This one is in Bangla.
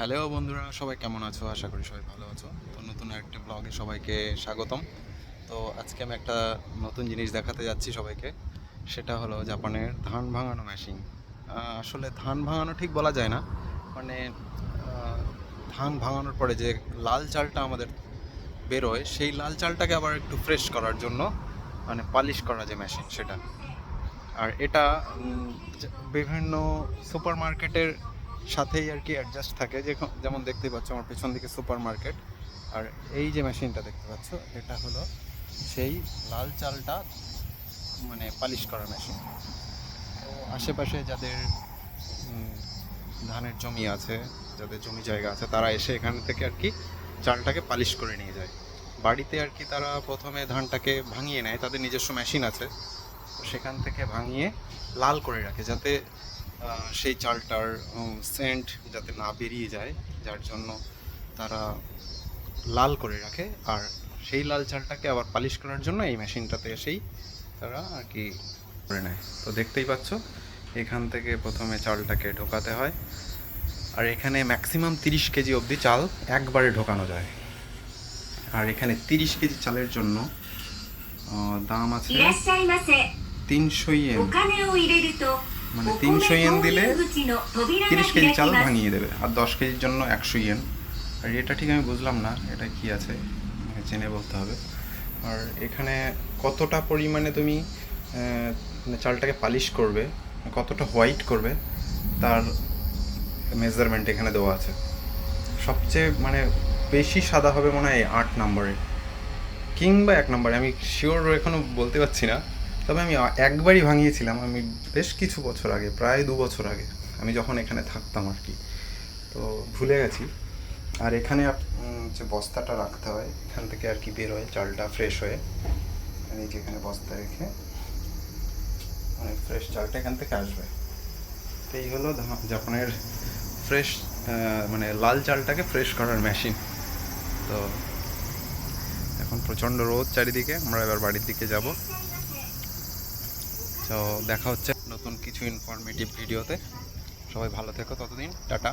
হ্যালো বন্ধুরা, সবাই কেমন আছো? আশা করি সবাই ভালো আছো। তো নতুন একটা ব্লগে সবাইকে স্বাগতম। তো আজকে আমি একটা নতুন জিনিস দেখাতে যাচ্ছি সবাইকে। সেটা হলো জাপানের ধান ভাঙানো মেশিন আসলে ধান ভাঙানো ঠিক বলা যায় না। মানে ধান ভাঙানোর পরে যে লাল চালটা আমাদের বেরোয়, সেই লাল চালটাকে আবার একটু ফ্রেশ করার জন্য মানে পালিশ করা যে মেশিন সেটা। আর এটা বিভিন্ন সুপার মার্কেটের সাথেই আর কি অ্যাডজাস্ট থাকে। যে যেমন দেখতে পাচ্ছ আমার পেছন দিকে সুপার মার্কেট আর এই যে মেশিনটা দেখতে পাচ্ছ, এটা হলো সেই লাল চালটা মানে পালিশ করা মেশিন তো আশেপাশে যাদের ধানের জমি আছে, যাদের জমি জায়গা আছে, তারা এসে এখান থেকে আর কি চালটাকে পালিশ করে নিয়ে যায়। বাড়িতে আর কি তারা প্রথমে ধানটাকে ভাঙিয়ে নেয়, তাদের নিজস্ব মেশিন আছে। সেখান থেকে ভাঙিয়ে লাল করে রাখে, যাতে সেই চালটার সেন্ট যাতে না বেরিয়ে যায় যার জন্য তারা লাল করে রাখে। আর সেই লাল চালটাকে আবার পালিশ করার জন্য এই মেশিনটাতে এসেই তারা আর কি করে নেয়। তো দেখতেই পাচ্ছ এখান থেকে প্রথমে চালটাকে ঢোকাতে হয়। আর এখানে ম্যাক্সিমাম তিরিশ কেজি অবধি চাল একবারে ঢোকানো যায়। আর এখানে তিরিশ কেজি চালের জন্য দাম আছে いら মানে তিনশো ইয়েন দিলে তিরিশ কেজি চাল ভাঙিয়ে দেবে আর দশ কেজির জন্য একশো ইয়েন। আর এটা ঠিক আমি বুঝলাম না এটা কি আছে? মানে জেনে বলতে হবে। আর এখানে কতটা পরিমাণে তুমি মানে চালটাকে পালিশ করবে মানে কতটা হোয়াইট করবে তার মেজারমেন্ট এখানে দেওয়া আছে। সবচেয়ে মানে বেশি সাদা হবে মনে হয় আট নম্বরে। কিংবা এক নম্বরে আমি শিওর এখনও বলতে পারছি না। তবে আমি একবারই ভাঙিয়েছিলাম আমি বেশ কিছু বছর আগে, প্রায় দু বছর আগে। আমি যখন এখানে থাকতাম আর কি। তো ভুলে গেছি। আর এখানে যে বস্তাটা রাখতে হয়, এখান থেকে আর কি বের হয়, চালটা ফ্রেশ হয়ে। এই যে এখানে বস্তা রেখে মানে ফ্রেশ চালটা এখান থেকে আসবে। তো এই হলো জাপানের ফ্রেশ মানে লাল চালটাকে ফ্রেশ করার মেশিন তো এখন প্রচণ্ড রোদ চারিদিকে, আমরা এবার বাড়ির দিকে যাব। তো দেখা হচ্ছে নতুন কিছু ইনফরমেটিভ ভিডিওতে সবাই ভালো থেকো ততদিন টাটা।